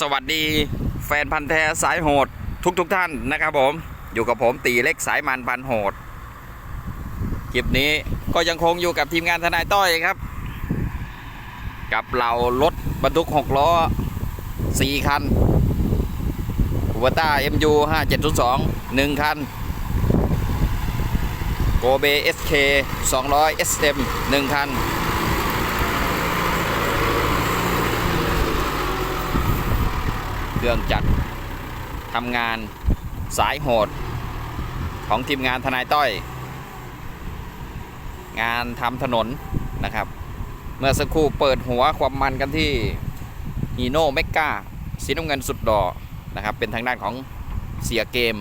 สวัสดีแฟนพันธ์แท้สายโหดทุกทุกๆท่านนะครับผมอยู่กับผมตีเล็กสายมันพันโหดคลิปนี้ก็ยังคงอยู่กับทีมงานทนายต้อยครับ กับเรารถบรรทุกหกล้อ 4 คันคูวต้า MU 5702 1 คันโกเบ SK 200 SM 1 คัน เครื่องจักรทำงานสายโหด ของทีมงานทนายต้อย งานทำถนนนะครับ เมื่อสักครู่เปิดหัวความมันกันที่ฮีโน่เมกาสีน้ำเงินสุดดอนะครับ เป็นทางด้านของเสียเกม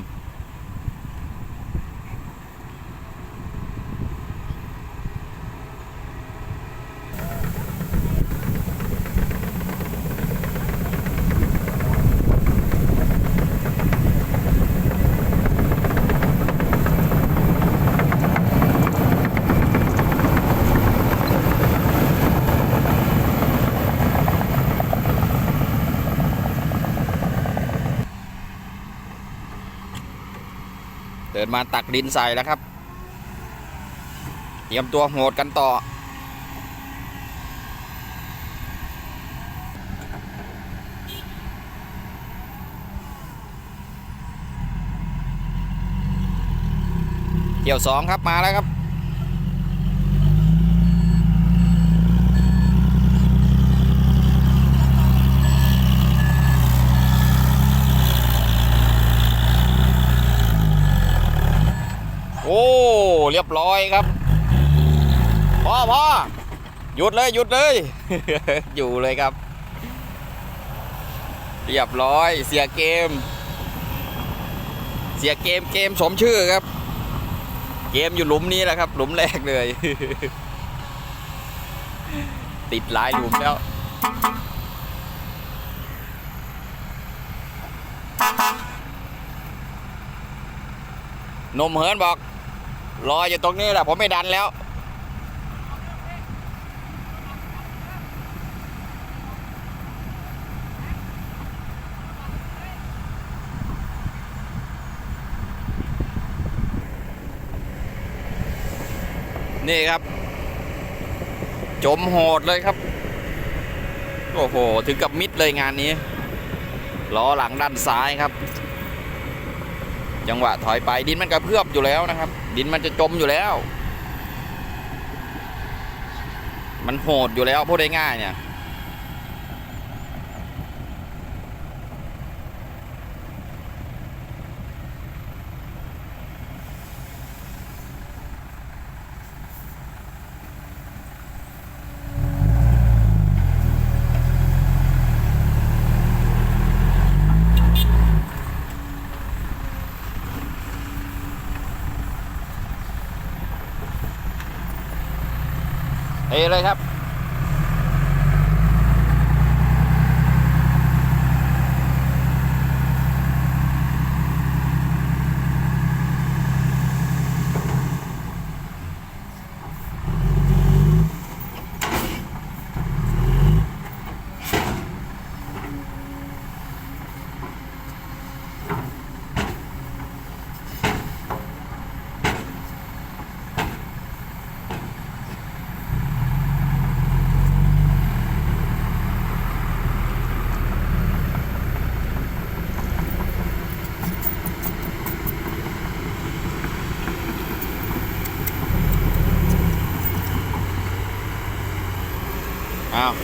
นมาตักดินใส่แล้วครับ เตรียมตัวโหดกันต่อ เกี่ยวสองครับมาแล้วครับ โอ้ เรียบร้อยครับพ่อพ่อหยุดเลยหยุดเลย อยู่เลยครับ เรียบร้อยเสียเกม เสียเกมเกมสมชื่อครับ เกมอยู่หลุมนี้แหละครับ หลุมแรกเลย ติดหลายหลุมแล้วนมเหินบอก รออยู่ตรงนี้แหละผมไม่ดันแล้ว นี่ครับ จมโหดเลยครับ โอ้โห ถึงกับมิดเลยงานนี้ล้อหลังด้านซ้ายครับ จังหวะถอยไปดินมันกระเพื่อบอยู่แล้วนะครับ ดินมันจะจมอยู่แล้ว มันโหดอยู่แล้วพูดได้ง่ายเนี่ย เทเลยครับ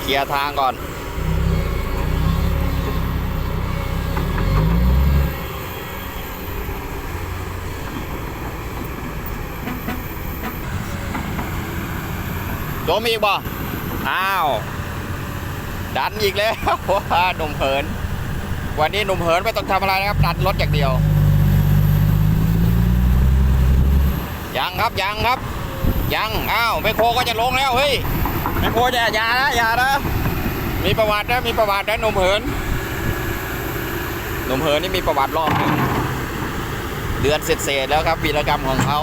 เคลียร์ทางก่อน โดมอีกบ่อ้าว ดันอีกแล้วว่าหนุ่มเหิน วันนี้หนุ่มเหินไม่ต้องทำอะไรนะครับ ดันรถอย่างเดียว ยังครับยังครับ ยัง อ้าวไมโครก็จะลงแล้ว เฮ้ย ไมโครจะอย่านะอย่านะมีประวัตินะมีประวัตินะหนุ่มเหินหนุ่มเหินนี่มีประวัติรอบนึงเดือนเศษๆแล้วครับวีรกรรมของเขา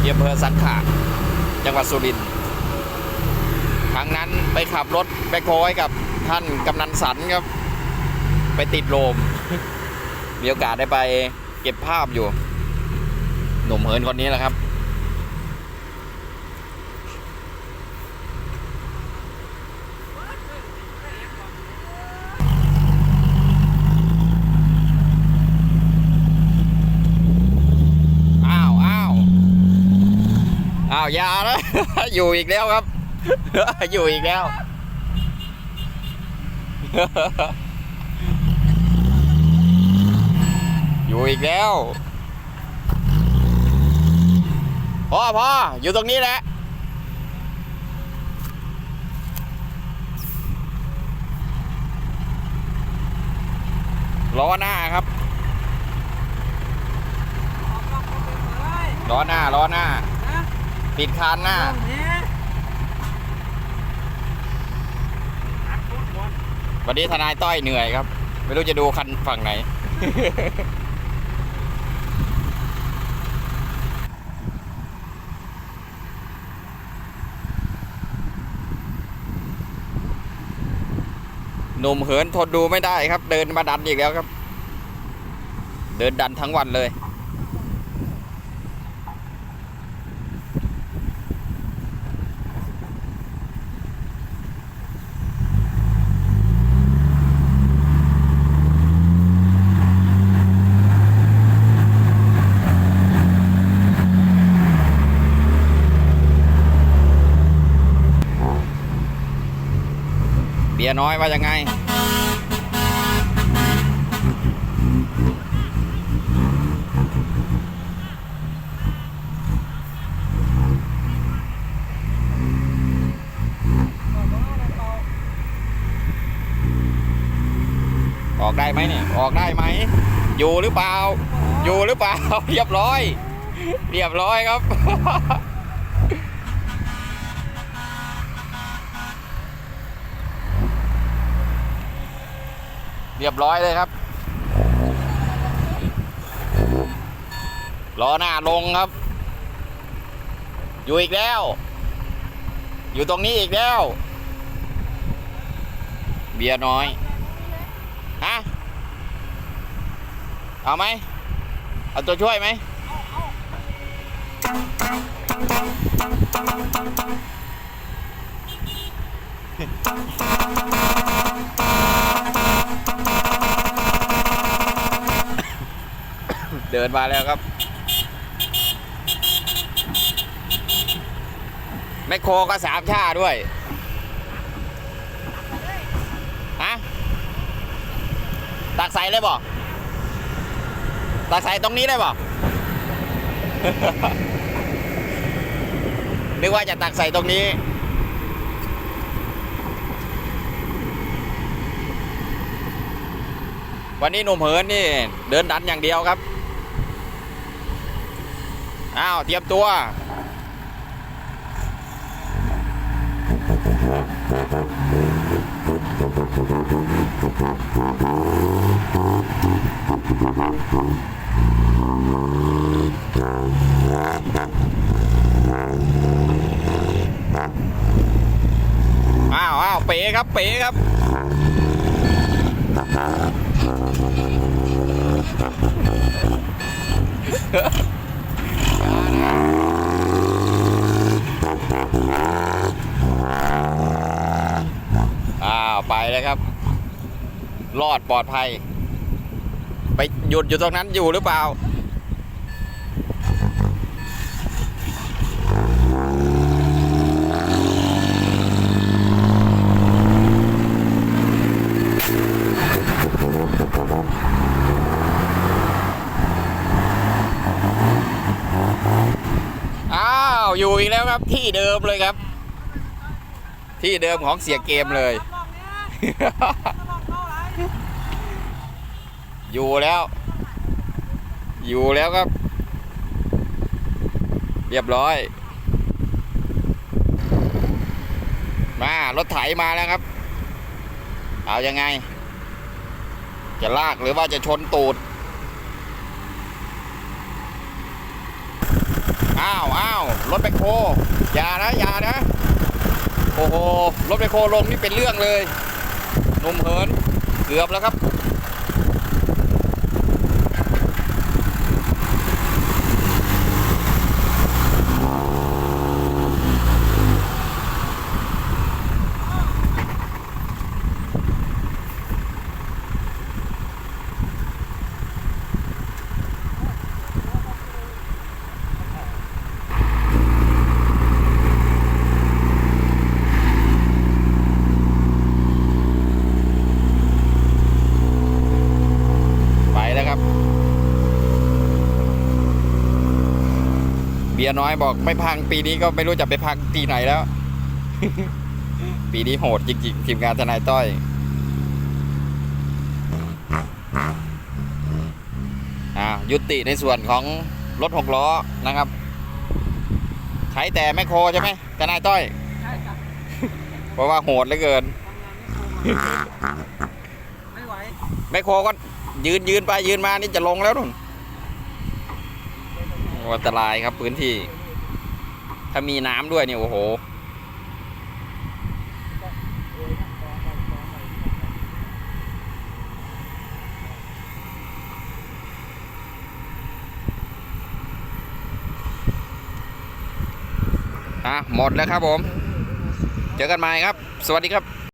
ที่อำเภอสังขะจังหวัดสุรินทร์ครั้งนั้นไปขับรถแบคโฮให้กับท่านกำนันสันครับ ไปติดโลม มีโอกาสได้ไปเก็บภาพอยู่ หนุ่มเหินคนนี้แหละครับ อ้าวอ้าว อ้าวยาแล้ว อยู่อีกแล้วครับ อยู่อีกแล้ว อยู่อีกแล้วพ่อพ่ออยู่ตรงนี้แหละล้อหน้าครับล้อหน้าล้อหน้า ปิดคานหน้า วันนี้ทนายต้อยเหนื่อยครับ ไม่รู้จะดูคันฝั่งไหน หนุ่มเหินทนดูไม่ได้ครับ เดินมาดันอีกแล้วครับ เดินดันทั้งวันเลย ยน้อยว่ายังไง ออกได้ไหมเนี่ย ออกได้ไหม อยู่หรือเปล่า อยู่หรือเปล่า เรียบร้อย เรียบร้อยครับ เรียบร้อยเลยครับล้อหน้าลงครับ อยู่อีกแล้ว อยู่ตรงนี้อีกแล้ว เบียร์น้อย ฮะ เอาไหม เอาตัวช่วยไหม เดินมาแล้วครับแมคโครก็สามชาด้วยฮะตักใส่เลยบ่ตักใส่ตรงนี้ได้บ่นึกว่าจะตักใส่ตรงนี้ วันนี้หนุ่มเหินนี่ เดินดันอย่างเดียวครับ อ้าว เตรียมตัว อ้าวอ้าวเป๋ครับ เป๋ครับ อ้าวไปเลยครับ รอดปลอดภัย ไปหยุดอยู่ตรงนั้นอยู่หรือเปล่า อ้าวอยู่อีกแล้วครับ ที่เดิมเลยครับ ที่เดิมของเสียเกมเลย อยู่แล้ว อยู่แล้วครับ เรียบร้อย มารถไถมาแล้วครับ เอายังไง จะลากหรือว่าจะชนตูด อ้าวอ้าวรถแบคโฮอย่านะอย่านะ โอ้โห รถแบคโฮลงนี่เป็นเรื่องเลย หนุ่มเหิน เกือบแล้วครับครับ เบี ยร์น้อยบอกไม่พังปีนี้ก็ไม่รู้จะไปพังปีไหนแล้ว ปีนี้โหดจริงๆทีมงานทนายต้อยอ่ายุติในส่วนของรถหกล้อนะครับ ใช้แต่แมคโครใช่ไหมทนายต้อย ใช่ครับเพราะว่าโหดเหลือเกินทำงานไม่ไหวแมคโครก็ยืนยืนไปยืนมานี่จะลงแล้วนุ่นโอ้ อันตรายครับพื้นที่ ถ้ามีน้ำด้วยเนี่ยโอ้โห อะ หมดแล้วครับผม เจอกันใหม่ครับ สวัสดีครับ